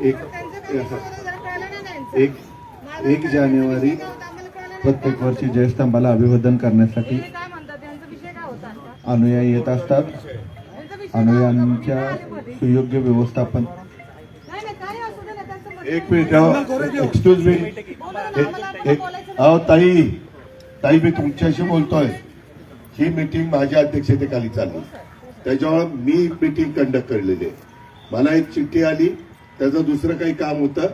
एक एक एक जानेवारी प्रत्येक वर्षी जयस्तंभाला अभिवादन करण्यासाठी अनुयायी येत असतात. अनुयायांच्या सुयोग्य व्यवस्थापन एक मिनिट एक्सक्यूज मी एक अहो ताई ताई मी तुमच्याशी बोलतोय. ही मीटिंग माझ्या अध्यक्षतेखाली चालली. त्याच्यावर मी मिटिंग कंडक्ट केलेली आहे. मला एक चिठ्ठी आली त्याचं दुसरं काही काम होतं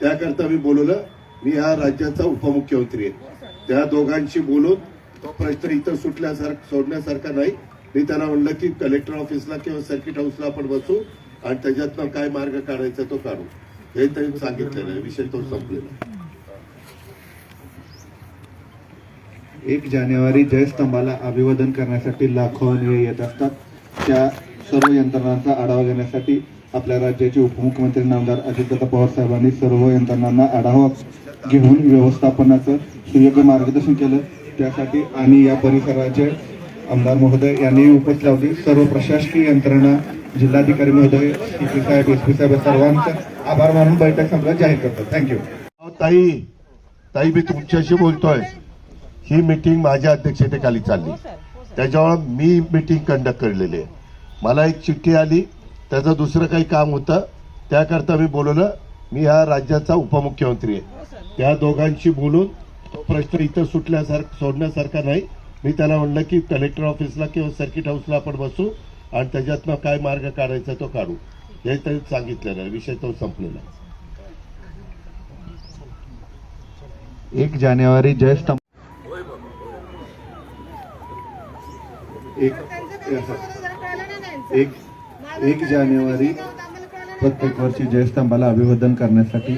त्याकरता मी बोलवलं मी हा राज्याचा उपमुख्यमंत्री आहे. त्या दोघांशी बोलून तो प्रश्न इथं सुटल्यासारखं सोडण्यासारखा नाही. मी त्यांना म्हणलं की कलेक्टर ऑफिसला किंवा सर्किट हाऊसला आपण बसू आणि त्याच्यातनं काय मार्ग काढायचा तो काढू. हे त्यांनी सांगितलेलं आहे. विषय तो संपलेला एक जानेवारी जयस्तंभाला अभिवादन करण्यासाठी लाखो अनुयायी येत असतात. त्या सर्व यंत्रणांचा आढावा घेण्यासाठी आपल्या राज्याचे उपमुख्यमंत्री नामदार अजितदादा पवार साहेबांनी सर्व यंत्रणांना आढावा घेऊन व्यवस्थापनाचं सुयोग्य मार्गदर्शन केलं. त्यासाठी आणि या परिसराचे आमदार महोदय यांनी उपस्थित लावली सर्व प्रशासकीय यंत्रणा जिल्हाधिकारी महोदय सीपी साहेब एस पी साहेब या सर्वांचा आभार मानून बैठक संपल्यात जाहीर करतो. थँक्यू ताई ताई मी तुमच्याशी बोलतोय. ही मीटिंग माझ्या अध्यक्षतेखाली चालली. त्याच्यामुळे मी मीटिंग कंडक्ट केलेली आहे. मला एक चिठ्ठी आली त्याचं दुसरं काही काम होतं त्याकरता मी बोलवलं मी हा राज्याचा उपमुख्यमंत्री आहे. हो. त्या दोघांशी बोलून तो प्रश्न इथं सुटल्यासारखं सोडण्यासारखा नाही. मी त्यांना म्हणलं की कलेक्टर ऑफिसला किंवा सर्किट हाऊसला आपण बसू आणि त्याच्यातनं काय मार्ग काढायचा तो काढू. हे त्यांनी सांगितलेलं आहे. विषय तो संपलेला आहे. एक जानेवारी जयस्तंभ एक एक एक जानेवारी प्रत्येक वर्षी जयस्तंभाला अभिवादन करण्यासाठी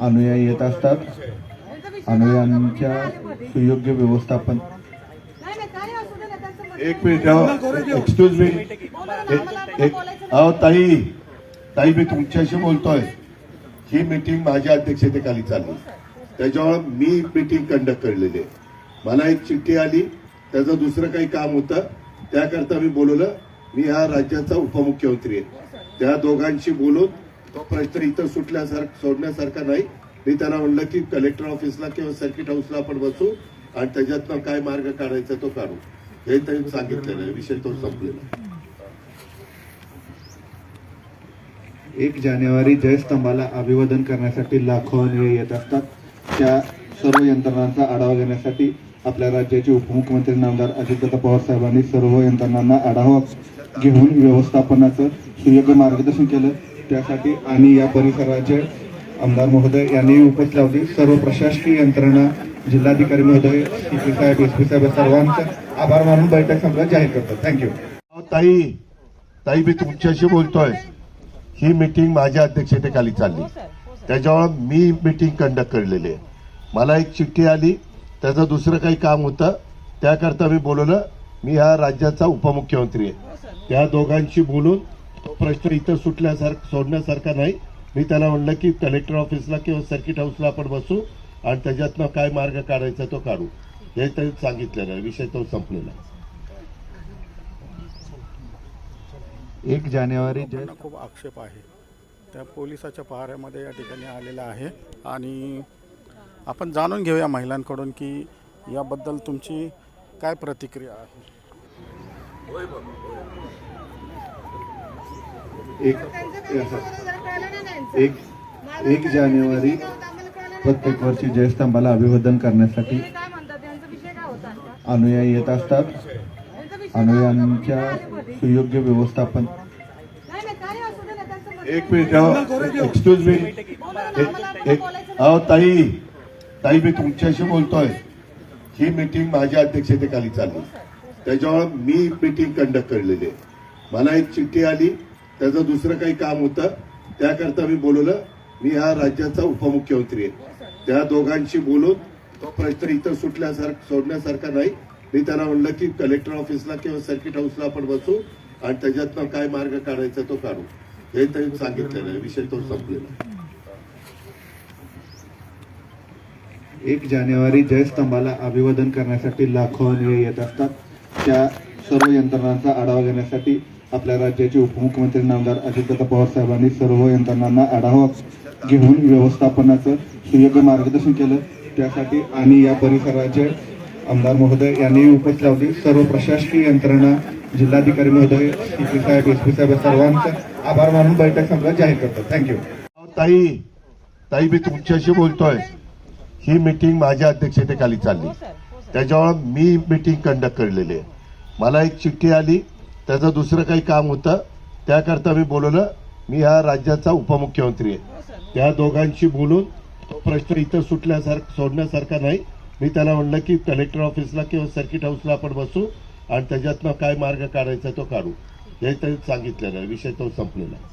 अनुयायी येत असतात. अनुयायांच्या सुयोग्य व्यवस्थापन एक मिनिट एक्सक्यूज मी एक अहो ताई ताई मी तुमच्याशी बोलतोय. ही मीटिंग माझ्या अध्यक्षतेखाली चालली. त्याच्यावर मी मीटिंग कंडक्ट केलेली आहे. मला एक चिठ्ठी आली. त्याचं दुसरं काही काम होतं. त्याकरता मी बोलवलं मी हा राज्याचा उपमुख्यमंत्री आहे. त्या दोघांशी बोलून तो प्रश्न इथं सुटल्यासारखं सोडण्यासारखा नाही. मी त्यांना म्हणलं की कलेक्टर ऑफिसला किंवा सर्किट हाऊसला आपण बसू आणि त्याच्यातनं काय मार्ग काढायचा तो काढू. हे त्यांनी सांगितलेलं आहे. विषय तो संपलेला एक जानेवारी जयस्तंभाला अभिवादन करण्यासाठी लाखो अनुयायी येत असतात. त्या सर्व यंत्रणांचा आढावा घेण्यासाठी आपल्या राज्याचे उपमुख्यमंत्री नामदार अजितदादा पवार साहेबांनी सर्व यंत्रणांना आढावा घेऊन व्यवस्थापनाचं सुयोग्य मार्गदर्शन केलं. त्यासाठी आणि या परिसराचे आमदार महोदय यांनी उपस्थित लावली. सर्व प्रशासकीय यंत्रणा जिल्हाधिकारी महोदय सीपी साहेब एस पी साहेब या सर्वांचा आभार मानून बैठक संपल्यात जाहीर करतो थँक्यू ताई ताई मी तुमच्याशी बोलतोय. ही मीटिंग माझ्या अध्यक्षतेखाली चालली. हो हो सर. त्याच्यामुळे मी मीटिंग कंडक्ट केलेली आहे. मला एक चिठ्ठी आली. त्याचं दुसरं काही काम होतं त्याकरता मी बोलवलं मी हा राज्याचा उपमुख्यमंत्री आहे. हो. त्या दोघांशी बोलून तो प्रश्न इथं सुटल्यासारखं सोडण्यासारखा नाही. मी त्यांना म्हणलं की कलेक्टर ऑफिसला किंवा सर्किट हाऊसला आपण बसू आणि त्याच्यातनं काय मार्ग काढायचा तो काढू. हे त्यांनी सांगितलेलं आहे. विषय तो संपलेला आहे. एक जानेवारी खूप आक्षेप आहे. त्या पोलिसाच्या पहाऱ्यामध्ये या ठिकाणी आलेला आहे आणि आपण जाणून घेऊया महिलांकडून की याबद्दल तुमची काय प्रतिक्रिया आहे? एक एक एक जानेवारी प्रत्येक वर्षी जयस्तंभाला अभिवादन करण्यासाठी अनुयायी येत असतात. अनुयायांच्या सुयोग्य व्यवस्थापन एक मिनिट एक्सक्यूज मी एक अहो ताई ताई मी तुमच्याशी बोलतोय. ही मीटिंग माझ्या अध्यक्षतेखाली चालली. त्याच्यावर मी मीटिंग कंडक्ट केलेली आहे. मला एक चिठ्ठी आली. त्याचं दुसरं काही काम होतं. त्याकरता मी बोलवलं. मी हा राज्याचा उपमुख्यमंत्री आहे. त्या दोघांशी बोलून तो प्रश्न इथं सुटल्यासारखं सोडण्यासारखा नाही. मी त्यांना म्हणलं की कलेक्टर ऑफिसला किंवा सर्किट हाऊसला आपण बसू आणि त्याच्यातनं काय मार्ग काढायचा तो काढू. हे त्यांनी सांगितलेलं आहे. विषय तो संपलेला एक जानेवारी जयस्तंभाला अभिवादन करण्यासाठी लाखो अनुयायी येत असतात. त्या सर्व यंत्रणांचा आढावा घेण्यासाठी आपल्या राज्याचे उपमुख्यमंत्री नामदार अजितदादा पवार साहेबांनी सर्व यंत्रणांना आढावा घेऊन व्यवस्थापनाचं सुयोग्य मार्गदर्शन केलं. त्यासाठी आणि या परिसराचे आमदार महोदय यांनी उपस्थित लावली सर्व प्रशासकीय यंत्रणा जिल्हाधिकारी महोदय सी पी साहेब एस पी साहेब सर्वांचं आभार मानून बैठक संपल्यात जाहीर करतो. थँक्यू ताई ताई मी तुमच्याशी बोलतोय. ही मीटिंग माझ्या अध्यक्षतेखाली चालली. त्याच्यामुळे मी मीटिंग कंडक्ट केलेली आहे. मला एक चिठ्ठी आली त्याचं दुसरं काही काम होतं त्याकरता मी बोलवलं मी हा राज्याचा उपमुख्यमंत्री आहे. त्या दोघांशी बोलून तो प्रश्न इथं सुटल्यासारखं सोडण्यासारखा नाही. मी त्याला म्हणलं की कलेक्टर ऑफिसला किंवा सर्किट हाऊसला आपण बसू आणि त्याच्यातनं काय मार्ग काढायचा तो काढू. हे त्यांनी सांगितलेलं आहे. विषय तो संपलेला आहे.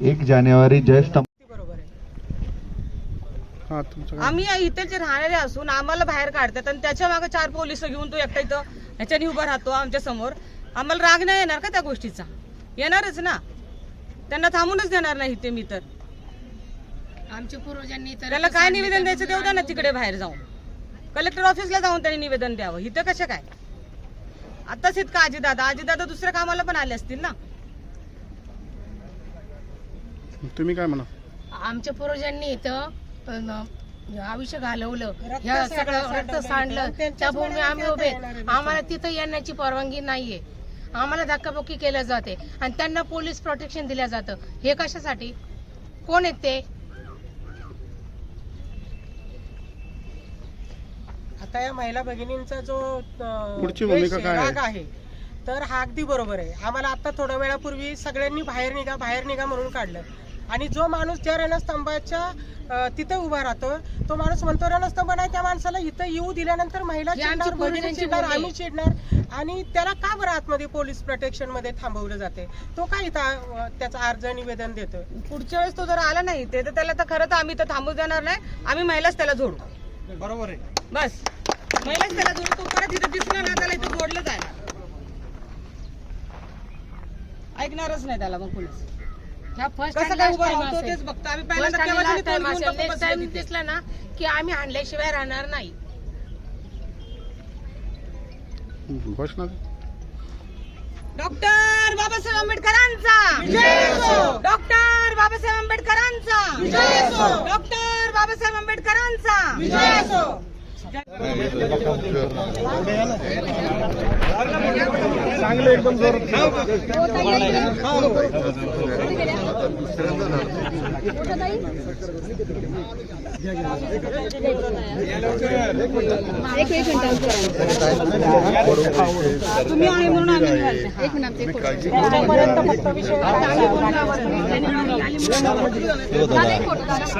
एक जानेवारी जयस्तंभ बरोबर आहे हां तुमचं काय? आम्ही इथेचे राहणारे असून आम्हाला बाहेर काढतात आणि त्याच्यामागे चार पोलीस घेऊन तो एकटा इथं ह्याच्याने उभा राहतो आमच्यासमोर. आम्हाला राग नाही येणार का त्या गोष्टीचा? येणारच ना. त्यांना थांबूनच देणार नाही ते मी तर. आमच्या पूर्वजांनी तर त्याला काय निवेदन द्यायचं देऊ द्या ना तिकडे बाहेर जाऊन. कलेक्टर ऑफिसला जाऊन त्यांनी निवेदन द्यावं. इथं कसं काय? आताच इतका आजीदादा? आजीदादा दुसऱ्या कामाला पण आले असतील ना. तुम्ही काय म्हणा? आमच्या पूर्वजांनी इथं आयुष्य घालवलं. ह्या सगळं रक्त सांडलं. त्या भूमी आम्ही उभे. आम्हाला तिथं येण्याची परवानगी नाहीये. आम्हाला धक्काबुक्की केल्या जाते. आणि त्यांना पोलीस प्रोटेक्शन दिलं जातं. हे कशासाठी? कोण आहेत ते? आता या महिला भगिनींचा जो पुढची भूमिका काय आहे? राग आहे तर हा अगदी बरोबर आहे. आम्हाला आता थोड्या वेळापूर्वी सगळ्यांनी बाहेर निघा बाहेर निघा म्हणून काढलं. आणि जो माणूस ज्या रणस्तंभाच्या तिथे उभा राहतो तो माणूस म्हणतो रणस्तंभ नाही त्या माणसाला इथं येऊ दिल्यानंतर महिला चिडणार भगिनी चिडणार. आम्ही चिडणार आणि त्याला का बरं आतमध्ये पोलीस प्रोटेक्शनमध्ये थांबवलं जाते? तो काय इथं त्याचा अर्ज निवेदन देतोय? पुढच्या वेळेस तो जर आला नाही ते तर त्याला तर खरं तर आम्ही तर थांबू देणार नाही. आम्ही महिलाच त्याला जोडू. बरोबर आहे. बस. महिलाच त्याला जोडू. तो परत इथं दिसला ना त्याला इथं जोडलं जाणार ऐकणारच नाही त्याला मग पोलीस. ह्या फर्स्ट कसं काय उभं राहतो तेच बघतो. आम्ही पहिल्यांदा घेऊन. दिसला ना की आम्ही हाणल्याशिवाय राहणार नाही. घोषणा डॉक्टर बाबासाहेब आंबेडकरांचा. डॉक्टर बाबासाहेब आंबेडकरांचा. डॉक्टर बाबासाहेब आंबेडकरांचा. तुम्ही आहे म्हणून आम्ही घालते. त्याच्यापर्यंत फक्त विषय आम्ही बोललो आहोत.